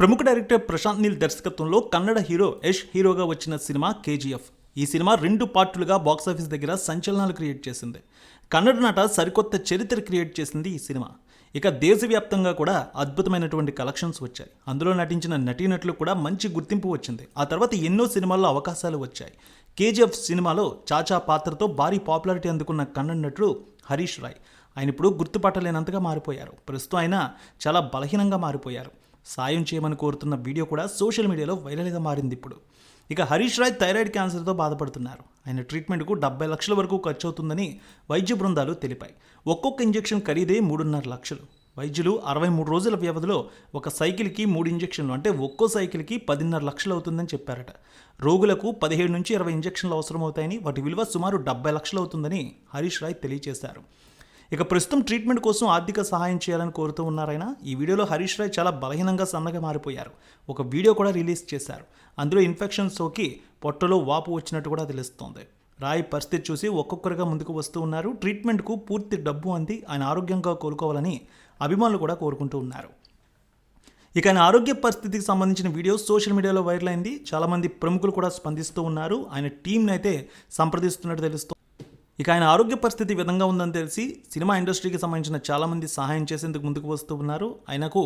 ప్రముఖ డైరెక్టర్ ప్రశాంత్ నీల్ దర్శకత్వంలో కన్నడ హీరో యష్ హీరోగా వచ్చిన సినిమా కేజీఎఫ్. ఈ సినిమా రెండు పార్టులుగా బాక్సాఫీస్ దగ్గర సంచలనాలు క్రియేట్ చేసింది. కన్నడ నట సరికొత్త చరిత్ర క్రియేట్ చేసింది ఈ సినిమా. ఇక దేశవ్యాప్తంగా కూడా అద్భుతమైనటువంటి కలెక్షన్స్ వచ్చాయి. అందులో నటించిన నటీనటులు కూడా మంచి గుర్తింపు వచ్చింది. ఆ తర్వాత ఎన్నో సినిమాల్లో అవకాశాలు వచ్చాయి. కేజీఎఫ్ సినిమాలో చాచా పాత్రతో భారీ పాపులారిటీ అందుకున్న కన్నడ నటుడు హరీష్ రాయ్. ఆయన ఇప్పుడు గుర్తుపట్టలేనంతగా మారిపోయారు. ప్రస్తుతం ఆయన చాలా బలహీనంగా మారిపోయారు. సాయం చేయమని కోరుతున్న వీడియో కూడా సోషల్ మీడియాలో వైరల్గా మారింది ఇప్పుడు. ఇక హరీష్ రాయ్ థైరాయిడ్ క్యాన్సర్తో బాధపడుతున్నారు. ఆయన ట్రీట్మెంట్కు డెబ్బై లక్షల వరకు ఖర్చు అవుతుందని వైద్య బృందాలు తెలిపాయి. ఒక్కొక్క ఇంజెక్షన్ ఖరీదే మూడున్నర లక్షలు. వైద్యులు అరవై మూడు రోజుల వ్యవధిలో ఒక సైకిల్కి మూడు ఇంజెక్షన్లు అంటే ఒక్కో సైకిల్కి పదిన్నర లక్షలు అవుతుందని చెప్పారట. రోగులకు పదిహేడు నుంచి ఇరవై ఇంజెక్షన్లు అవసరమవుతాయని వాటి విలువ సుమారు డెబ్బై లక్షలు అవుతుందని హరీష్ రాయ్ తెలియజేశారు ఇక ప్రస్తుతం ట్రీట్మెంట్ కోసం ఆర్థిక సహాయం చేయాలని కోరుతూ ఉన్నారాయన ఈ వీడియోలో హరీష్ రాయ్ చాలా బలహీనంగా సన్నగా మారిపోయారు. ఒక వీడియో కూడా రిలీజ్ చేశారు. అందులో ఇన్ఫెక్షన్ సోకి పొట్టలో వాపు వచ్చినట్టు కూడా తెలుస్తోంది. రాయ్ పరిస్థితి చూసి ఒక్కొక్కరుగా ముందుకు వస్తూ ఉన్నారు. ట్రీట్మెంట్కు పూర్తి డబ్బు అంది. ఆయన ఆరోగ్యంగా కోలుకోవాలని అభిమానులు కూడా కోరుకుంటూ ఉన్నారు. ఇక ఆయన ఆరోగ్య పరిస్థితికి సంబంధించిన వీడియో సోషల్ మీడియాలో వైరల్ అయింది. చాలామంది ప్రముఖులు కూడా స్పందిస్తూ ఉన్నారు. ఆయన టీంని అయితే సంప్రదిస్తున్నట్టు తెలుస్తోంది. ఇక ఆయన ఆరోగ్య పరిస్థితి విధంగా ఉందని తెలిసి సినిమా ఇండస్ట్రీకి సంబంధించిన చాలామంది సహాయం చేసేందుకు ముందుకు వస్తూ ఉన్నారు. ఆయనకు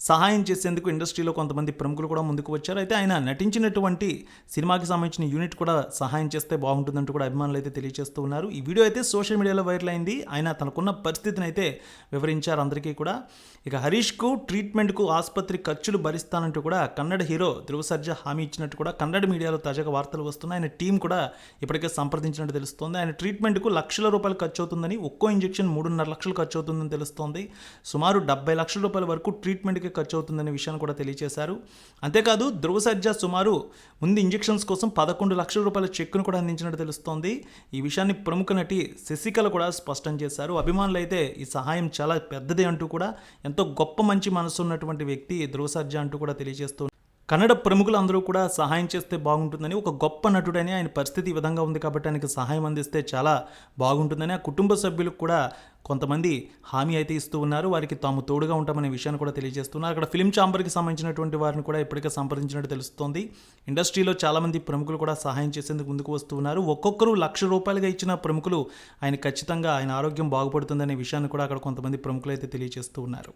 సహాయం చేసేందుకు ఇండస్ట్రీలో కొంతమంది ప్రముఖులు కూడా ముందుకు వచ్చారు. అయితే ఆయన నటించినటువంటి సినిమాకి సంబంధించిన యూనిట్ కూడా సహాయం చేస్తే బాగుంటుందంటూ కూడా అభిమానులు అయితే తెలియజేస్తూ ఉన్నారు. ఈ వీడియో అయితే సోషల్ మీడియాలో వైరల్ అయింది. ఆయన తనకున్న పరిస్థితిని అయితే వివరించారు అందరికీ కూడా. ఇక హరీష్కు ట్రీట్మెంట్కు ఆసుపత్రి ఖర్చులు భరిస్తానంటూ కూడా కన్నడ హీరో ధృవ సర్జా హామీ ఇచ్చినట్టు కూడా కన్నడ మీడియాలో తాజాగా వార్తలు వస్తున్నాయి. ఆయన టీం కూడా ఇప్పటికే సంప్రదించినట్టు తెలుస్తోంది. ఆయన ట్రీట్మెంట్కు లక్షల రూపాయలు ఖర్చు అవుతుందని ఒక్కో ఇంజెక్షన్ మూడున్నర లక్షలు ఖర్చు అవుతుందని తెలుస్తోంది. సుమారు డెబ్బై లక్షల రూపాయల వరకు ట్రీట్మెంట్కి ఖర్చు అవుతుందనే విషయాన్ని కూడా తెలియజేశారు. అంతేకాదు ధృవ సర్జా సుమారు ముందు ఇంజెక్షన్స్ కోసం పదకొండు లక్షల రూపాయల చెక్కును కూడా అందించినట్టు తెలుస్తోంది. ఈ విషయాన్ని ప్రముఖ నటి శశికళ కూడా స్పష్టం చేశారు. అభిమానులు అయితే ఈ సహాయం చాలా పెద్దదే అంటూ కూడా ఎంతో గొప్ప మంచి మనసు ఉన్నటువంటి వ్యక్తి ధ్రువ సర్జా అంటూ కూడా తెలియజేస్తూ కన్నడ ప్రముఖులు అందరూ కూడా సహాయం చేస్తే బాగుంటుందని ఒక గొప్ప నటుడని ఆయన పరిస్థితి ఈ విధంగా ఉంది కాబట్టి ఆయనకు సహాయం అందిస్తే చాలా బాగుంటుందని ఆ కుటుంబ సభ్యులకు కూడా కొంతమంది హామీ అయితే ఇస్తూ ఉన్నారు. వారికి తాము తోడుగా ఉంటామనే విషయాన్ని కూడా తెలియజేస్తున్నారు. అక్కడ ఫిలిం ఛాంబర్కి సంబంధించినటువంటి వారిని కూడా ఇప్పటికే సంప్రదించినట్టు తెలుస్తోంది. ఇండస్ట్రీలో చాలామంది ప్రముఖులు కూడా సహాయం చేసేందుకు ముందుకు వస్తూ ఉన్నారు. ఒక్కొక్కరు లక్ష రూపాయలుగా ఇచ్చిన ప్రముఖులు ఆయన ఖచ్చితంగా ఆయన ఆరోగ్యం బాగుపడుతుందనే విషయాన్ని కూడా అక్కడ కొంతమంది ప్రముఖులు అయితే తెలియజేస్తూ ఉన్నారు.